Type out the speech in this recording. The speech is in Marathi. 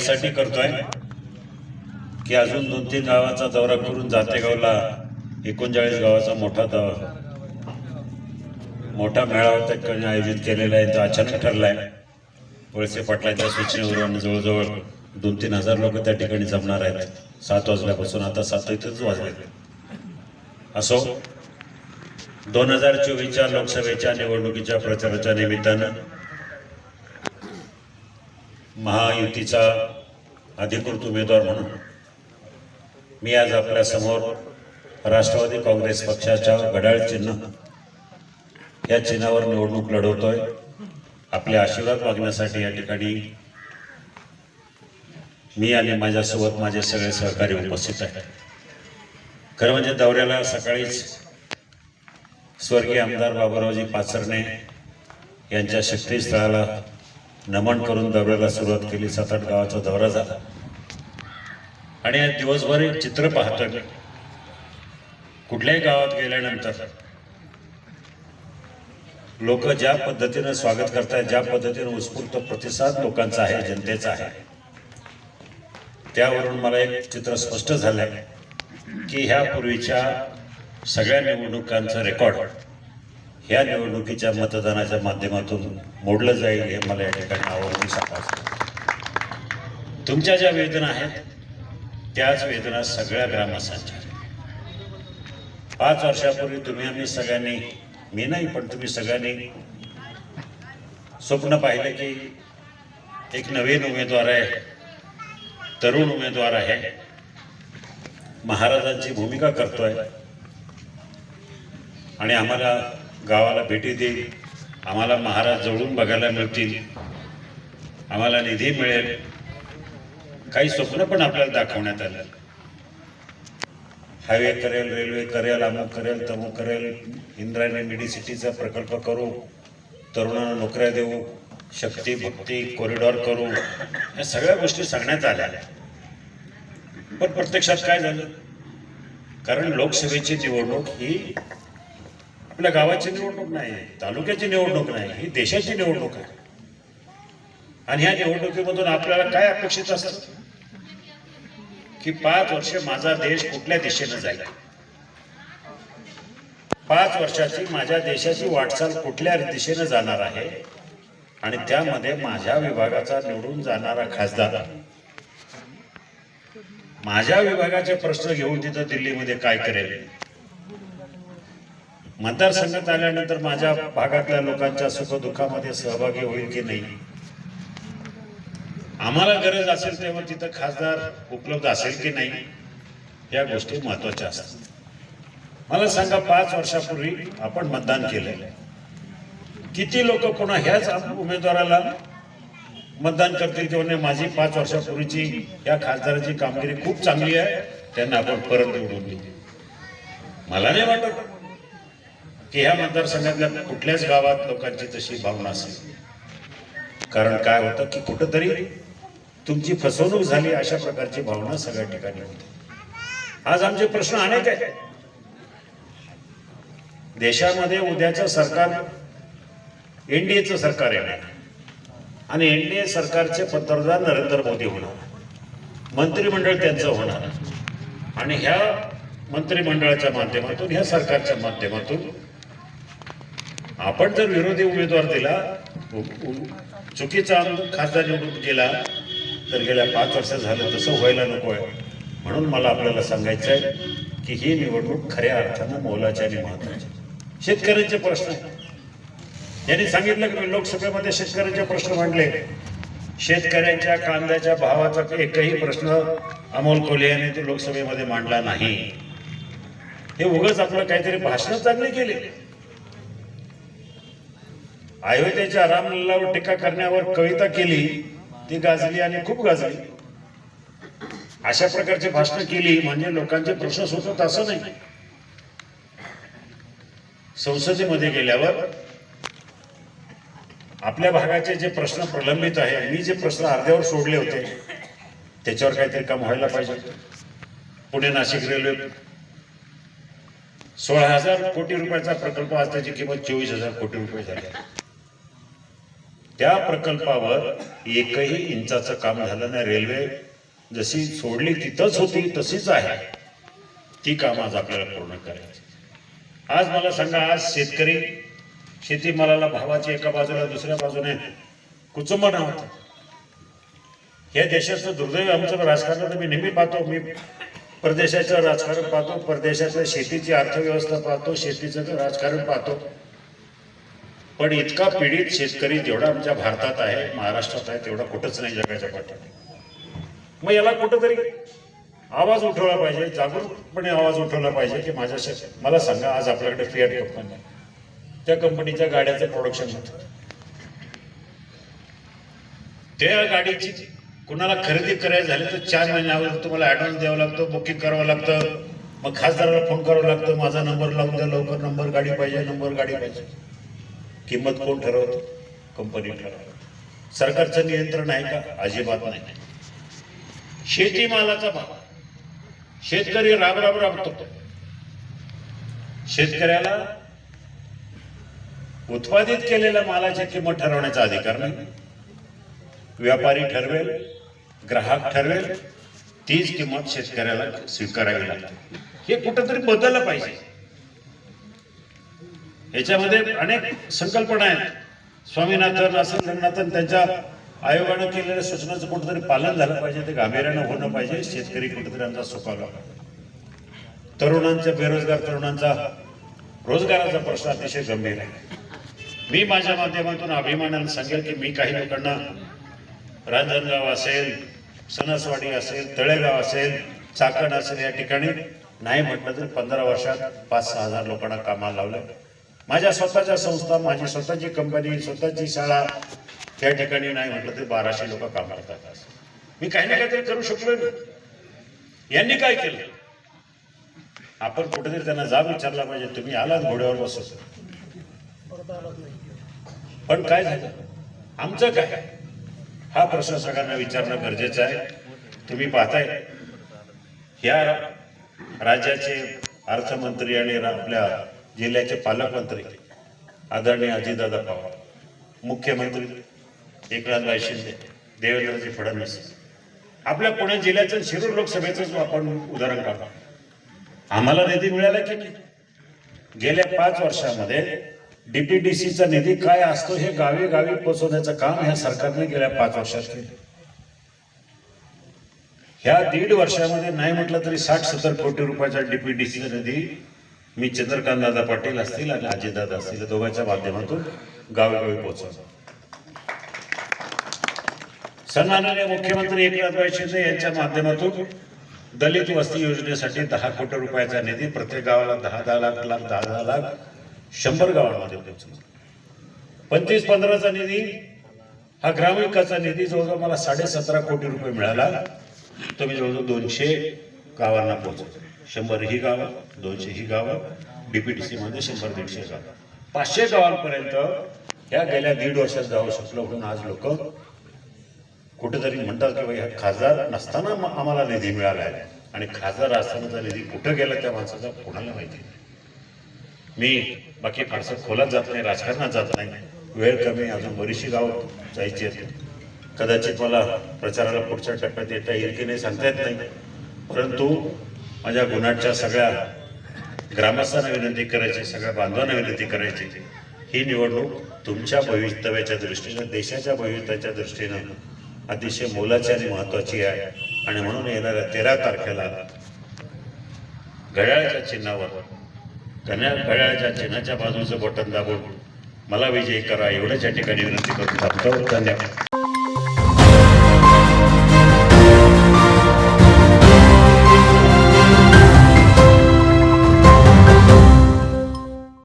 यासाठी करतोय की अजून दोन तीन गावाचा दौरा करून जातेगावला एकोणचाळीस गावाचा मोठा दौरा. मोठा मेळावा त्या ठिकाणी आयोजित केलेला आहे तो अचानक ठरला आहे वळसे पाटलाच्या सूचनेवरून जवळजवळ दोन तीन हजार लोक त्या ठिकाणी जमणार आहेत. सात वाजल्यापासून आता सात इथंच वाजले. असो दोन हजार चोवीसच्या लोकसभेच्या निवडणुकीच्या प्रचाराच्या निमित्तानं महायुतीचा अधिकृत उमेदवार म्हणून मी आज आपल्यासमोर राष्ट्रवादी काँग्रेस पक्षाच्या घड्याळ चिन्ह या चिन्हावर निवडणूक लढवतोय. आपले आशीर्वाद मागण्यासाठी या ठिकाणी मी आणि माझ्यासोबत माझे सगळे सहकारी उपस्थित आहेत. खरं म्हणजे दौऱ्याला सकाळीच स्वर्गीय आमदार बाबुरावजी पाचरणे यांच्या शक्तीस्थळाला नमन करून दौऱ्याला सुरुवात केली सात आठ गावाचा दौरा झाला. आणि आज दिवसभर एक चित्र पाहतो कुठल्याही गावात गेल्यानंतर लोक ज्या पद्धतीनं स्वागत करतायत ज्या पद्धतीनं उत्स्फूर्त प्रतिसाद लोकांचा आहे जनतेचा आहे त्यावरून मला एक चित्र स्पष्ट झालंय की ह्या पूर्वीच्या सगळ्या निवडणुकांचं रेकॉर्ड ह्या निवडणुकीच्या मतदानाच्या माध्यमातून मोडलं जाईल हे मला या ठिकाणी आवडून सांगायचं तुमच्या ज्या वेदना आहेत त्याच वेदना सगळ्या ग्रामस्थांच्या पाच वर्षापूर्वी तुम्ही आम्ही सगळ्यांनी मी नाही पण तुम्ही सगळ्यांनी स्वप्न पाहिलं की एक नवीन उमेदवार आहे तरुण उमेदवार आहे महाराजांची भूमिका करतोय. आणि आम्हाला गावाला भेटी देईल. आम्हाला महाराज जवळून बघायला मिळतील. आम्हाला निधी मिळेल. काही स्वप्न पण आपल्याला दाखवण्यात आलं. हायवे करेल रेल्वे करेल अमुक करेल तमुक करेल. इंद्रायणी मेडिसिटीचा प्रकल्प करू. तरुणांना नोकऱ्या देऊ. शक्ती भक्ती कॉरिडॉर करू. या सगळ्या गोष्टी सांगण्यात आल्या. पण प्रत्यक्षात काय झालं? कारण लोकसभेची निवडणूक ही आपल्या गावाची निवडणूक नाही तालुक्याची निवडणूक नाही ही देशाची निवडणूक आहे. आणि ह्या निवडणुकीमधून आपल्याला काय अपेक्षित असत? की पाच वर्ष माझा देश कुठल्या दिशेनं जाईल? पाच वर्षाची माझ्या देशाची वाटचाल कुठल्या दिशेनं जाणार आहे? आणि त्यामध्ये माझ्या विभागाचा निवडून जाणारा खासदार. माझ्या विभागाचे प्रश्न घेऊन तिथं दिल्लीमध्ये काय करेल? मतदारसंघात आल्यानंतर माझ्या भागातल्या लोकांच्या सुखदुःखामध्ये सहभागी होईल की नाही? आम्हाला गरज असेल तेव्हा तिथं खासदार उपलब्ध असेल की नाही या गोष्टी महत्त्वाच्या असतात. मला सांगा पाच वर्षापूर्वी आपण मतदान केलेलं आहे किती लोक पुन्हा ह्याच उमेदवाराला मतदान करतील किंवा माझी पाच वर्षापूर्वीची या खासदाराची कामगिरी खूप चांगली आहे त्यांना आपण परत निवडून दिली मला नाही वाटत. की ह्या मतदारसंघातल्या कुठल्याच गावात लोकांची तशी भावना असेल. कारण काय होतं की कुठंतरी तुमची फसवणूक झाली अशा प्रकारची भावना सगळ्या ठिकाणी होती. आज आमचे प्रश्न अनेक आहेत. देशामध्ये उद्याचं सरकार एनडीएचं सरकार येणार आणि एनडीए सरकारचे पंतप्रधान नरेंद्र मोदी होणार मंत्रिमंडळ त्यांचं होणार आणि ह्या मंत्रिमंडळाच्या माध्यमातून ह्या सरकारच्या माध्यमातून आपण जर विरोधी उमेदवार दिला चुकीचा खासदार निवडून गेला तर गेल्या पाच वर्ष झालं तसं व्हायला नको आहे म्हणून मला आपल्याला सांगायचं आहे की ही निवडणूक खऱ्या अर्थानं मोलाची आणि महत्वाची शेतकऱ्यांचे प्रश्न. यांनी सांगितलं की मी लोकसभेमध्ये शेतकऱ्यांचे प्रश्न मांडले. शेतकऱ्यांच्या कांद्याच्या भावाचा एकही प्रश्न अमोल कोल्हे यांनी तो लोकसभेमध्ये मांडला नाही. हे उगाच आपलं काहीतरी भाषण चांगले केले. अयोध्येच्या रामलल्लावर टीका करण्यावर कविता केली ती गाजली आणि खूप गाजली. अशा प्रकारची भाषणं केली म्हणजे लोकांचे प्रश्न सुटत असं नाही. संसदेमध्ये गेल्यावर आपल्या भागाचे जे प्रश्न प्रलंबित आहे मी जे प्रश्न अर्ध्यावर सोडले होते त्याच्यावर काहीतरी काम व्हायला पाहिजे. पुणे नाशिक रेल्वे सोळा हजार कोटी रुपयाचा प्रकल्प आज त्याची किंमत चोवीस हजार कोटी रुपये झाली आहे. त्या प्रकल्पावर एकही इंचाचं काम झालं नाही. रेल्वे जशी सोडली तिथंच होती तशीच आहे. ती काम आज आपल्याला पूर्ण करायची. आज मला सांगा आज शेतकरी शेतीमालाला भावाची एका बाजूला दुसऱ्या बाजूने कुचंब नव्हतं या देशाचं दुर्दैव आमचं राजकारणात मी नेहमी पाहतो. मी परदेशाचं राजकारण पाहतो परदेशातल्या शेतीची अर्थव्यवस्था पाहतो शेतीचं राजकारण पाहतो. पण इतका पीडित शेतकरी जेवढा आमच्या भारतात आहे महाराष्ट्रात आहे तेवढा कुठंच नाही जगाच्या पाठीत मग याला कुठंतरी आवाज उठवला पाहिजे जागरूकपणे आवाज उठवला पाहिजे की माझ्या शेत मला सांगा आज आपल्याकडे फियाट कंपनी आहे. त्या कंपनीच्या गाड्याचं प्रोडक्शन होतं. त्या गाडीची कुणाला खरेदी करायची झाली तर चार महिने अगोदर तुम्हाला ऍडव्हान्स द्यावं लागतं बुकिंग करावं लागतं मग खासदाराला फोन करावं लागतं माझा नंबर लावून द्या लवकर नंबर गाडी पाहिजे नंबर गाडी पाहिजे. किंमत कोण ठरवतो? कंपनी ठरवतो. सरकारचं नियंत्रण आहे का? अजिबात नाही. शेतीमालाचा भाव. शेतकरी राब राब राबतो. शेतकऱ्याला उत्पादित केलेल्या मालाची किंमत ठरवण्याचा अधिकार नाही. व्यापारी ठरवेल ग्राहक ठरवेल तीच किंमत शेतकऱ्याला स्वीकारावी लागते. हे कुठंतरी बदललं पाहिजे. याच्यामध्ये अनेक संकल्पना आहेत. स्वामीनाथन असेल रंगनाथन त्यांच्या आयोगानं केलेल्या सूचनाचं कुठंतरी पालन झालं पाहिजे ते गांभीर्यानं होणं पाहिजे शेतकरी कुठेतरी आमचा सुखावला तरुणांच्या बेरोजगार तरुणांचा रोजगाराचा प्रश्न अतिशय गंभीर आहे. मी माझ्या माध्यमातून अभिमानानं सांगेल की मी काही लोकांना रांजणगाव असेल सणसवाडी असेल तळेगाव असेल चाकण असेल या ठिकाणी नाही म्हटलं तर पंधरा वर्षात पाच सहा हजार लोकांना कामाला लावलं माझ्या स्वतःच्या संस्था माझी स्वतःची कंपनी स्वतःची शाळा त्या ठिकाणी नाही म्हटलं तर बाराशे लोक काम करतात मी काही ना काहीतरी करू शकलो ना. यांनी काय केलं? आपण कुठेतरी त्यांना जाब विचारला पाहिजे. तुम्ही आलात घोड्यावर बसत. पण काय झालं? आमचं काय? हा प्रश्न सगळ्यांना विचारणं गरजेचं आहे. तुम्ही पाहताय. या राज्याचे अर्थमंत्री आणि आपल्या जिल्ह्याचे पालकमंत्री आदरणीय अजितदादा पवार मुख्यमंत्री एकनाथभाई शिंदे देवेंद्रजी फडणवीस. आपल्या पुणे जिल्ह्याचं शिरूर लोकसभेचंच आपण उदाहरण काढा आम्हाला निधी मिळाला की नाही? गेल्या पाच वर्षामध्ये डीपीडीसीचा निधी काय असतो हे गावी गावी पोहोचवण्याचं काम ह्या सरकारने गेल्या पाच वर्षात केलं. ह्या दीड वर्षामध्ये नाही म्हटलं तरी साठ सत्तर कोटी रुपयाचा डीपीडीसीचा निधी मी चंद्रकांत दादा पाटील असतील आणि अजितदादा असतील या दोघांच्या माध्यमातून गावोगावी पोहोचवतो सन्माननीय मुख्यमंत्री एकनाथभाई शिंदे यांच्या माध्यमातून दलित वस्ती योजनेसाठी दहा कोटी रुपयाचा निधी प्रत्येक गावाला दहा दहा लाख लाख दहा दहा लाख शंभर गावांमध्ये पोहोचला. पंचवीस पंधराचा निधी हा ग्रामविकासचा निधी जवळजवळ मला साडे सतरा कोटी रुपये मिळाला. तो मी जवळजवळ दोनशे गावांना पोहोचवतो शंभर ही गावं दोनशे ही गावं डीपीटीसीमध्ये शंभर दीडशे गावं. पाचशे गावांपर्यंत या गेल्या दीड वर्षात जाऊ शकलो म्हणून आज लोक कुठेतरी म्हणतात की ह्या खासदार नसताना आम्हाला निधी मिळाला आहे आणि खासदार असतानाचा निधी कुठं गेला त्या माणसाचा कोणाला माहिती नाही. मी बाकी फारसं खोलात जात नाही राजकारणात जात नाही. वेळ कमी अजून बरीचशी गावं जायची आहेत. कदाचित मला प्रचाराला पुढच्या टप्प्यात येता येईल की नाही सांगता येत नाही. परंतु माझ्या गुन्हाच्या सगळ्या ग्रामस्थांना विनंती करायची सगळ्या बांधवांना विनंती करायची. ही निवडणूक तुमच्या भवितव्याच्या दृष्टीनं देशाच्या भवितव्याच्या दृष्टीनं अतिशय मोलाची आणि महत्वाची आहे. आणि म्हणून येणाऱ्या तेरा तारखेला घड्याळाच्या चिन्हावर कन्या घड्याळाच्या चिन्हाच्या बाजूचं बटन दाबून मला विजयी करा. एवढ्याच या ठिकाणी विनंती करून थांबतो. धन्यवाद.